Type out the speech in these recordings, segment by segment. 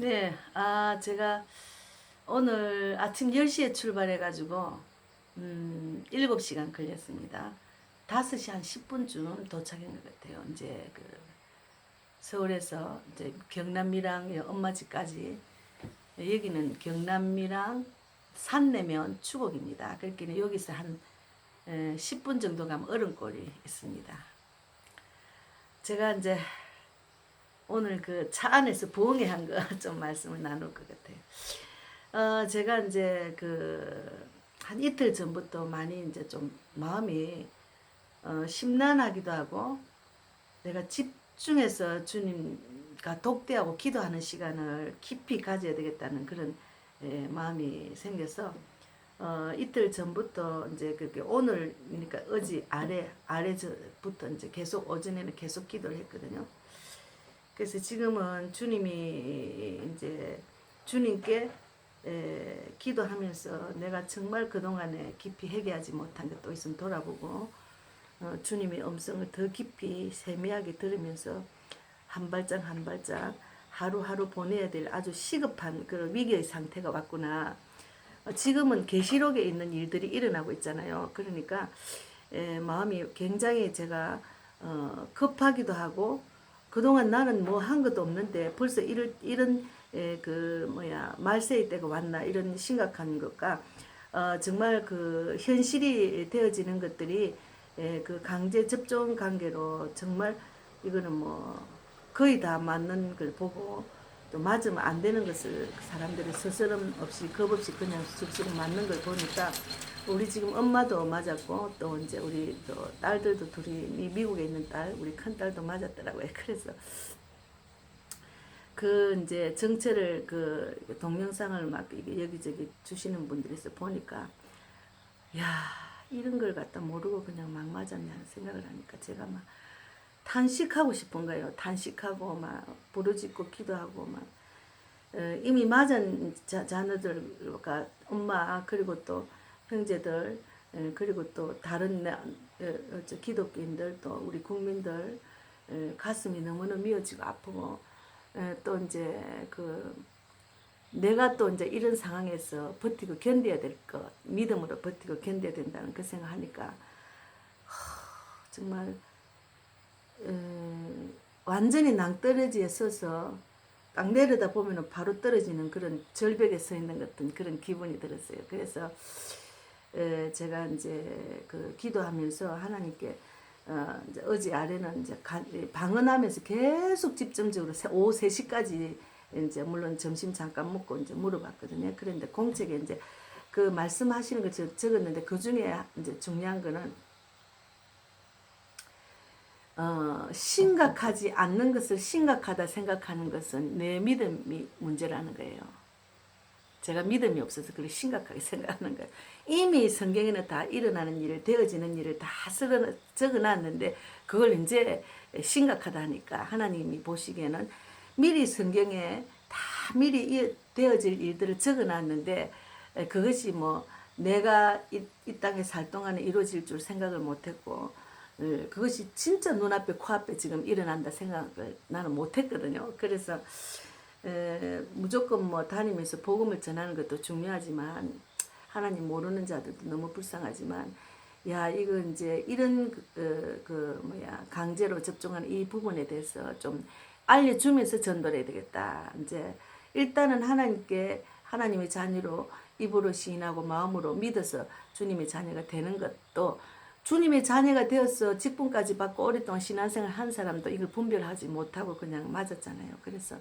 네, 아, 제가 오늘 아침 10시에 출발해가지고, 음, 7시간 걸렸습니다. 5시 한 10분쯤 도착한 것 같아요. 이제 그, 서울에서 이제 경남미랑 엄마 집까지, 여기는 경남미랑 산 내면 추곡입니다. 그렇게 여기서 한 에, 10분 정도 가면 얼음골이 있습니다. 제가 이제 오늘 그 차 안에서 부엉이한 거 좀 말씀을 나눌 것 같아요. 어, 제가 이제 그 한 이틀 전부터 많이 이제 좀 마음이 어, 심란하기도 하고 내가 집중해서 주님과 독대하고 기도하는 시간을 깊이 가져야 되겠다는 그런 예, 마음이 생겨서 어, 이틀 전부터 이제 그렇게 오늘 그러니까 어제 아래 아래부터 이제 계속 오전에는 계속 기도를 했거든요. 그래서 지금은 주님이 이제 주님께 에, 기도하면서 내가 정말 그동안에 깊이 회개하지 못한 게 또 있으면 돌아보고 어, 주님의 음성을 더 깊이 세미하게 들으면서 한 발짝 한 발짝 하루하루 보내야 될 아주 시급한 그런 위기의 상태가 왔구나. 어, 지금은 계시록에 있는 일들이 일어나고 있잖아요. 그러니까 에, 마음이 굉장히 제가 어, 급하기도 하고 그동안 나는 뭐 한 것도 없는데 벌써 이런 이런 에, 그 뭐야 말세의 때가 왔나 이런 심각한 것과 어, 정말 그 현실이 되어지는 것들이 에, 그 강제 접종 관계로 정말 이거는 뭐 거의 다 맞는 걸 보고 또 맞으면 안 되는 것을 사람들이 스스럼 없이 겁 없이 그냥 쑥쑥 맞는 걸 보니까 우리 지금 엄마도 맞았고 또 이제 우리 또 딸들도 둘이 미- 미국에 있는 딸 우리 큰 딸도 맞았더라고요. 그래서 그 이제 정체를 그 동영상을 막 여기저기 주시는 분들에서 보니까 야 이런 걸 갖다 모르고 그냥 막 맞았냐는 생각을 하니까 제가 막 탄식하고 싶은 거예요. 탄식하고 막 부르짖고 기도하고 막 어, 이미 맞은 자, 자녀들과 엄마 그리고 또 형제들 에, 그리고 또 다른 저 기독교인들 또 우리 국민들 에, 가슴이 너무너무 미어지고 아프고 에, 또 이제 그 내가 또 이제 이런 상황에서 버티고 견뎌야 될 것, 믿음으로 버티고 견뎌야 된다는 그 생각하니까 하, 정말 에, 완전히 낭떠러지에 서서 딱 내려다 보면은 바로 떨어지는 그런 절벽에 서 있는 같은 그런 기분이 들었어요. 그래서 에, 제가 이제 그 기도하면서 하나님께 어, 이제 어제 아래는 이제 가, 방언하면서 계속 집중적으로 세- 오후 3시까지 이제 물론 점심 잠깐 먹고 이제 물어봤거든요. 그런데 공책에 이제 그 말씀하시는 거 적- 적었는데 그 중에 이제 중요한 거는 어, 심각하지 않는 것을 심각하다 생각하는 것은 내 믿음이 문제라는 거예요. 제가 믿음이 없어서 그걸 심각하게 생각하는 거예요. 이미 성경에는 다 일어나는 일을, 되어지는 일을 다 적어놨는데 그걸 이제 심각하다 하니까 하나님이 보시기에는 미리 성경에 다 미리 이- 되어질 일들을 적어놨는데 에, 그것이 뭐 내가 이, 이 땅에 살 동안에 이루어질 줄 생각을 못했고 예, 그것이 진짜 눈앞에 코앞에 지금 일어난다 생각을 나는 못했거든요. 그래서 에, 무조건 뭐 다니면서 복음을 전하는 것도 중요하지만 하나님 모르는 자들도 너무 불쌍하지만 야 이거 이제 이런 그, 그, 그 뭐야 강제로 접종하는 이 부분에 대해서 좀 알려주면서 전도를 해야 되겠다. 이제 일단은 하나님께 하나님의 자녀로 입으로 시인하고 마음으로 믿어서 주님의 자녀가 되는 것도 주님의 자녀가 되어서 직분까지 받고 오랫동안 신앙생활 한 사람도 이걸 분별하지 못하고 그냥 맞았잖아요. 그래서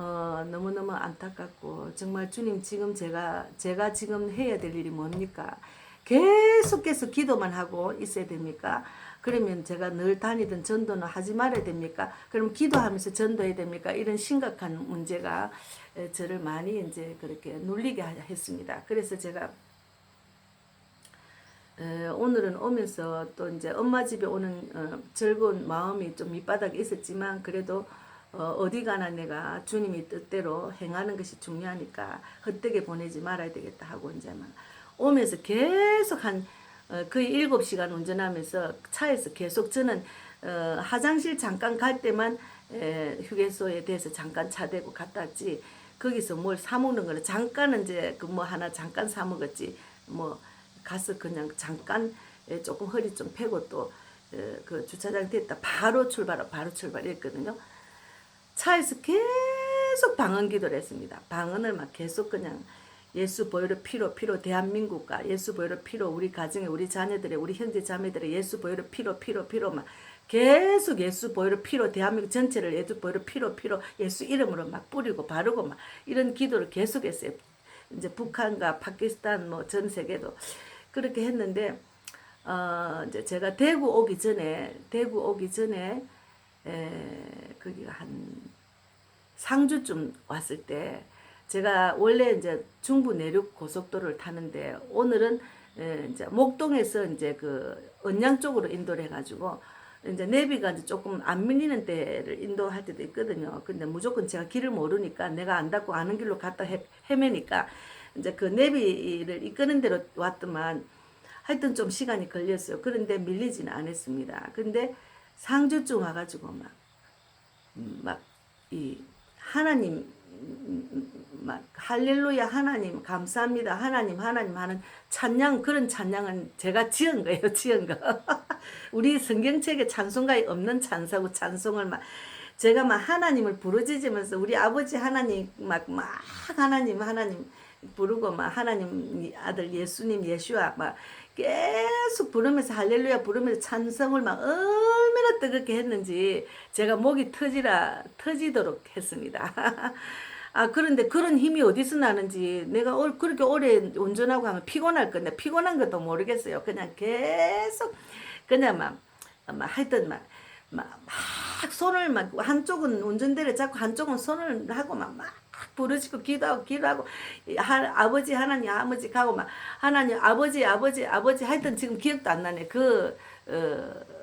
어, 너무너무 안타깝고 정말 주님 지금 제가 제가 지금 해야 될 일이 뭡니까? 계속해서 기도만 하고 있어야 됩니까? 그러면 제가 늘 다니던 전도는 하지 말아야 됩니까? 그럼 기도하면서 전도해야 됩니까? 이런 심각한 문제가 에, 저를 많이 이제 그렇게 눌리게 하- 했습니다. 그래서 제가 에, 오늘은 오면서 또 이제 엄마 집에 오는 어, 즐거운 마음이 좀 밑바닥에 있었지만 그래도 어, 어디 가나 내가 주님이 뜻대로 행하는 것이 중요하니까 헛되게 보내지 말아야 되겠다 하고 이제 막 오면서 계속 한 어, 거의 일곱 시간 운전하면서 차에서 계속 저는 어, 화장실 잠깐 갈 때만 에, 휴게소에 대해서 잠깐 차 대고 갔다 왔지. 거기서 뭘 사 먹는 거는 잠깐은 이제 그 뭐 하나 잠깐 사 먹었지. 뭐 가서 그냥 잠깐 에, 조금 허리 좀 펴고 또그 주차장 됐다. 바로 출발 바로 출발했거든요. 차에서 계속 방언 기도를 했습니다. 방언을 막 계속 그냥 예수 보혈의 피로 피로 대한민국과 예수 보혈의 피로 우리 가정에 우리 자녀들의 우리 형제 자매들의 예수 보혈의 피로 피로 피로 막 계속 예수 보혈의 피로 대한민국 전체를 예수 보혈의 피로 피로 예수 이름으로 막 뿌리고 바르고 막 이런 기도를 계속했어요. 이제 북한과 파키스탄 뭐 전 세계도 그렇게 했는데 어 이제 제가 대구 오기 전에 대구 오기 전에 에 거기가 한 상주쯤 왔을 때 제가 원래 이제 중부 내륙 고속도로를 타는데 오늘은 에, 이제 목동에서 이제 그 언양 쪽으로 인도를 해가지고 이제 내비가 이제 조금 안 밀리는 데를 인도할 때도 있거든요. 근데 무조건 제가 길을 모르니까 내가 안 닿고 아는 길로 갔다 헤, 헤매니까 이제 그 내비를 이끄는 대로 왔더만 하여튼 좀 시간이 걸렸어요. 그런데 밀리지는 않았습니다. 근데 상주쯤 와가지고 막 막 이 하나님 음, 막 할렐루야 하나님 감사합니다 하나님 하나님 하는 찬양 그런 찬양은 제가 지은 거예요 지은 거. 우리 성경책에 찬송가에 없는 찬사고 찬송을 막 제가 막 하나님을 부르짖으면서 우리 아버지 하나님 막 막 하나님 하나님 부르고 막 하나님 아들 예수님 예수와 막 계속 부르면서 할렐루야 부르면서 찬성을 막 얼마나 뜨겁게 했는지 제가 목이 터지라 터지도록 했습니다. 아 그런데 그런 힘이 어디서 나는지 내가 올- 그렇게 오래 운전하고 하면 피곤할 건데 피곤한 것도 모르겠어요. 그냥 계속 그냥 막, 막 하여튼 막, 막, 막 손을 막 한쪽은 운전대를 잡고 한쪽은 손을 하고 막, 막 부르짖고 기도하고 기도하고 하, 아버지 하나님 아버지 가고 막 하나님 아버지 아버지 아버지 하여튼 지금 기억도 안 나네 그 어,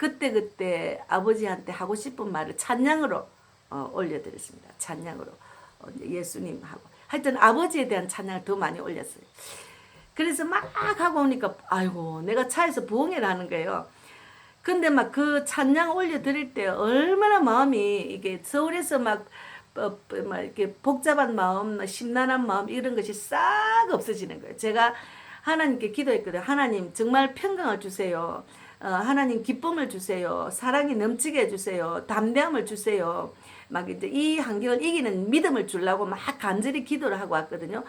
그때 그때 아버지한테 하고 싶은 말을 찬양으로 어, 올려드렸습니다 찬양으로 어, 예수님하고 하여튼 아버지에 대한 찬양을 더 많이 올렸어요 그래서 막 하고 오니까 아이고 내가 차에서 부흥회를 하는 거예요 근데 막 그 찬양 올려드릴 때 얼마나 마음이 이게 서울에서 막 어, 어, 막 이렇게 복잡한 마음, 심란한 마음 이런 것이 싹 없어지는 거예요. 제가 하나님께 기도했거든요. 하나님 정말 평강을 주세요. 어, 하나님 기쁨을 주세요. 사랑이 넘치게 해주세요. 담대함을 주세요. 막 이제 이 환경을 이기는 믿음을 주려고 막 간절히 기도를 하고 왔거든요.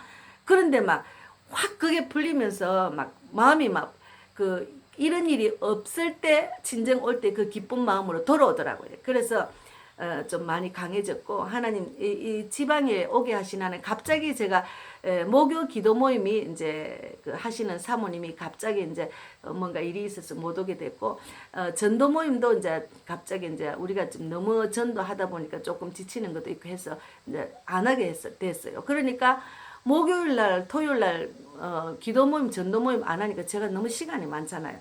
그런데 막 확 그게 풀리면서 막 마음이 막 그 이런 일이 없을 때 진정 올 때 그 기쁜 마음으로 돌아오더라고요. 그래서 어, 좀 많이 강해졌고 하나님 이, 이 지방에 오게 하시나는 갑자기 제가 에, 목요 기도 모임이 이제 그 하시는 사모님이 갑자기 이제 어, 뭔가 일이 있어서 못 오게 됐고 어, 전도 모임도 이제 갑자기 이제 우리가 좀 너무 전도하다 보니까 조금 지치는 것도 있고 해서 이제 안 하게 했어, 됐어요. 그러니까 목요일 날, 토요일 날 어, 기도 모임, 전도 모임 안 하니까 제가 너무 시간이 많잖아요.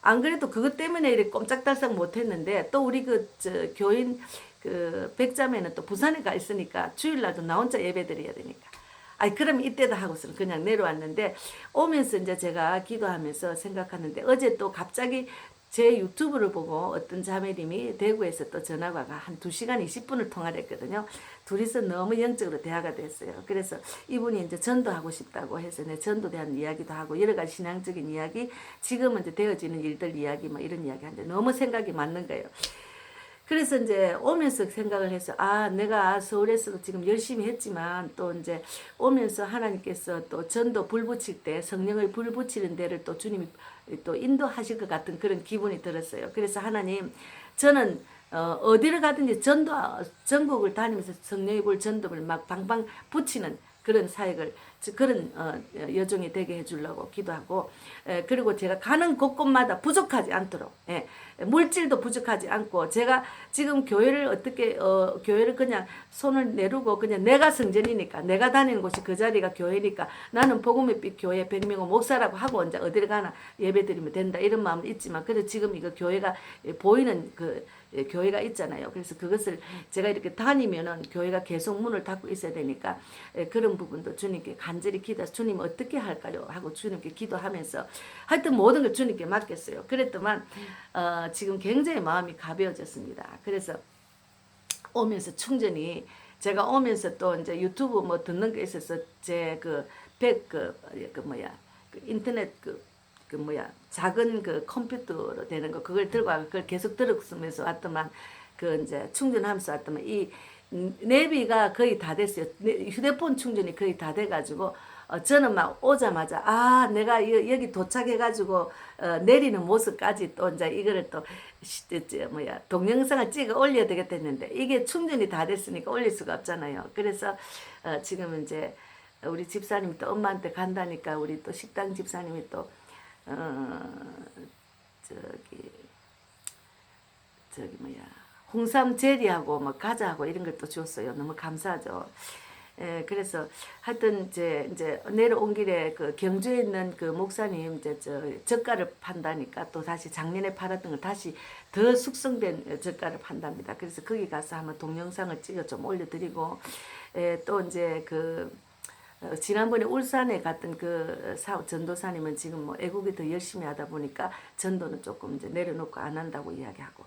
안 그래도 그것 때문에 이렇게 꼼짝달싹 못 했는데 또 우리 그 저, 교인 그 백자매는 또 부산에 가 있으니까 주일날도 나 혼자 예배 드려야 되니까. 아이 그럼 이때다 하고서는 그냥 내려왔는데 오면서 이제 제가 기도하면서 생각하는데 어제 또 갑자기 제 유튜브를 보고 어떤 자매님이 대구에서 또 전화가 한 2시간 20분을 통화를 했거든요. 둘이서 너무 영적으로 대화가 됐어요. 그래서 이분이 이제 전도하고 싶다고 해서 내 전도 대한 이야기도 하고 여러 가지 신앙적인 이야기, 지금은 이제 되어지는 일들 이야기 막 이런 이야기 하는데 너무 생각이 맞는 거예요. 그래서 이제 오면서 생각을 해서 아 내가 서울에서도 지금 열심히 했지만 또 이제 오면서 하나님께서 또 전도 불 붙일 때 성령을 불 붙이는 데를 또 주님이 또 인도하실 것 같은 그런 기분이 들었어요. 그래서 하나님 저는 어, 어디를 가든지 전도 전국을 다니면서 성령의 불 전도를 막 방방 붙이는 그런 사역을 즉 그런 어, 여종이 되게 해주려고 기도하고 에, 그리고 제가 가는 곳곳마다 부족하지 않도록 예, 물질도 부족하지 않고 제가 지금 교회를 어떻게 어, 교회를 그냥 손을 내두고 그냥 내가 성전이니까 내가 다니는 곳이 그 자리가 교회니까 나는 복음의 빛 교회 백명호 목사라고 하고 이제 어디를 가나 예배드리면 된다 이런 마음은 있지만 그래도 지금 이거 교회가 보이는 그 예, 교회가 있잖아요. 그래서 그것을 제가 이렇게 다니면은 교회가 계속 문을 닫고 있어야 되니까 예, 그런 부분도 주님께 간절히 기도해서 주님 어떻게 할까요? 하고 주님께 기도하면서 하여튼 모든 걸 주님께 맡겼어요. 그랬더만 어, 지금 굉장히 마음이 가벼워졌습니다. 그래서 오면서 충전이 제가 오면서 또 이제 유튜브 뭐 듣는 게 있어서 제 그 백그 그 뭐야 그 인터넷 그 그 뭐야 작은 그 컴퓨터로 되는 거 그걸 들고 와서 그걸 계속 들었으면서 왔더만 그 이제 충전하면서 왔더만 이 음, 내비가 거의 다 됐어요. 내- 휴대폰 충전이 거의 다 돼가지고 어, 저는 막 오자마자 아 내가 여, 여기 도착해가지고 어, 내리는 모습까지 또 이제 이거를 또 시, 저, 뭐야 동영상을 찍어 올려야 되겠다 했는데 이게 충전이 다 됐으니까 올릴 수가 없잖아요. 그래서 어, 지금 이제 우리 집사님이 또 엄마한테 간다니까 우리 또 식당 집사님이 또 어, 저기 저기 뭐야 홍삼 제리하고 뭐 과자하고 이런 걸 또 줬어요. 너무 감사하죠. 예, 그래서 하여튼 이제 이제 내려온 길에 그 경주에 있는 그 목사님 이제 저 젓갈을 판다니까 또 다시 작년에 팔았던 걸 다시 더 숙성된 젓갈을 판답니다. 그래서 거기 가서 한번 동영상을 찍어 좀 올려드리고 예, 또 이제 그 어, 지난번에 울산에 갔던 그 사, 전도사님은 지금 뭐 애국이 더 열심히 하다 보니까 전도는 조금 이제 내려놓고 안 한다고 이야기하고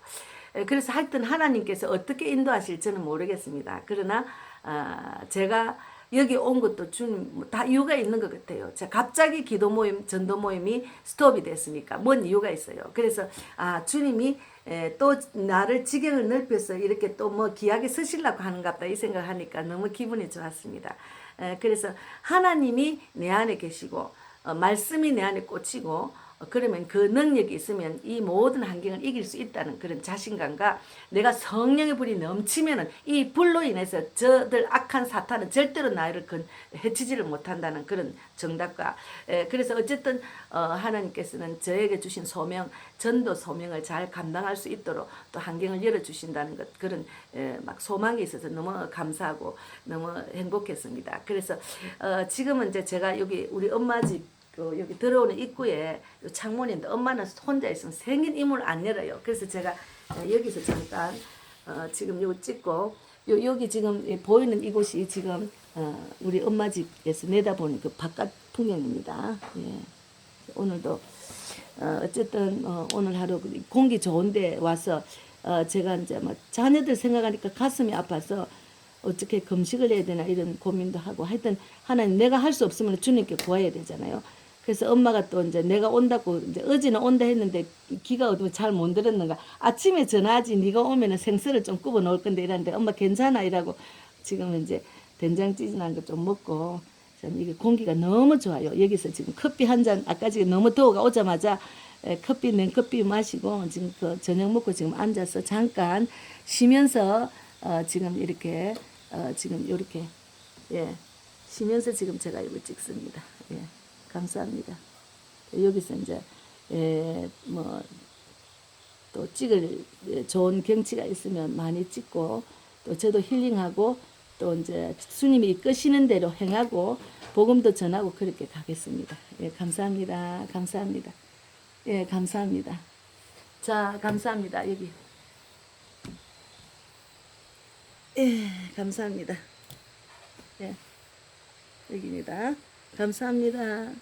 에, 그래서 하여튼 하나님께서 어떻게 인도하실지는 모르겠습니다. 그러나 아, 제가 여기 온 것도 주님 뭐다 이유가 있는 것 같아요. 제가 갑자기 기도 모임, 전도 모임이 스톱이 됐으니까 뭔 이유가 있어요. 그래서 아 주님이 에, 또 나를 지경을 넓혀서 이렇게 또뭐 귀하게 쓰시려고 하는갑다 이 생각하니까 너무 기분이 좋았습니다. 에, 그래서 하나님이 내 안에 계시고 어, 말씀이 내 안에 꽂히고 어, 그러면 그 능력이 있으면 이 모든 환경을 이길 수 있다는 그런 자신감과 내가 성령의 불이 넘치면은 이 불로 인해서 저들 악한 사탄은 절대로 나를 건 해치지를 못한다는 그런 정답과 에, 그래서 어쨌든 어, 하나님께서는 저에게 주신 소명 전도 소명을 잘 감당할 수 있도록 또 환경을 열어 주신다는 것 그런 에, 막 소망이 있어서 너무 감사하고 너무 행복했습니다. 그래서 어, 지금은 이제 제가 여기 우리 엄마 집 그 여기 들어오는 입구에 요 창문인데 엄마는 혼자 있으면 생긴 이문을 안 열어요. 그래서 제가 어, 여기서 잠깐 어, 지금 요 찍고 요 여기 지금 이 보이는 이곳이 지금 어, 우리 엄마 집에서 내다보는 그 바깥 풍경입니다. 예. 오늘도 어, 어쨌든 어, 오늘 하루 공기 좋은데 와서 어, 제가 이제 뭐 자녀들 생각하니까 가슴이 아파서 어떻게 금식을 해야 되나 이런 고민도 하고 하여튼 하나님 내가 할 수 없으면 주님께 구해야 되잖아요. 그래서 엄마가 또 이제 내가 온다고 이제 어제는 온다 했는데 기가 어두워 잘못 들었는가 아침에 전화하지 네가 오면은 생선을 좀 굽어 놓을 건데 이랬는데 엄마 괜찮아 이라고 지금 이제 된장찌개난 거좀 먹고 참 이게 공기가 너무 좋아요. 여기서 지금 커피 한 잔 아까 지금 너무 더워가 오자마자 에, 커피 냉커피 마시고 지금 그 저녁 먹고 지금 앉아서 잠깐 쉬면서 어, 지금 이렇게 어, 지금 이렇게 예 쉬면서 지금 제가 이걸 찍습니다. 예 감사합니다. 여기서 이제 예, 뭐또 찍을 예, 좋은 경치가 있으면 많이 찍고 또 저도 힐링하고 또 이제 주님이 이끄시는 대로 행하고 복음도 전하고 그렇게 가겠습니다. 예, 감사합니다. 감사합니다. 예, 감사합니다. 자, 감사합니다. 여기. 예, 감사합니다. 예, 여기입니다. 감사합니다.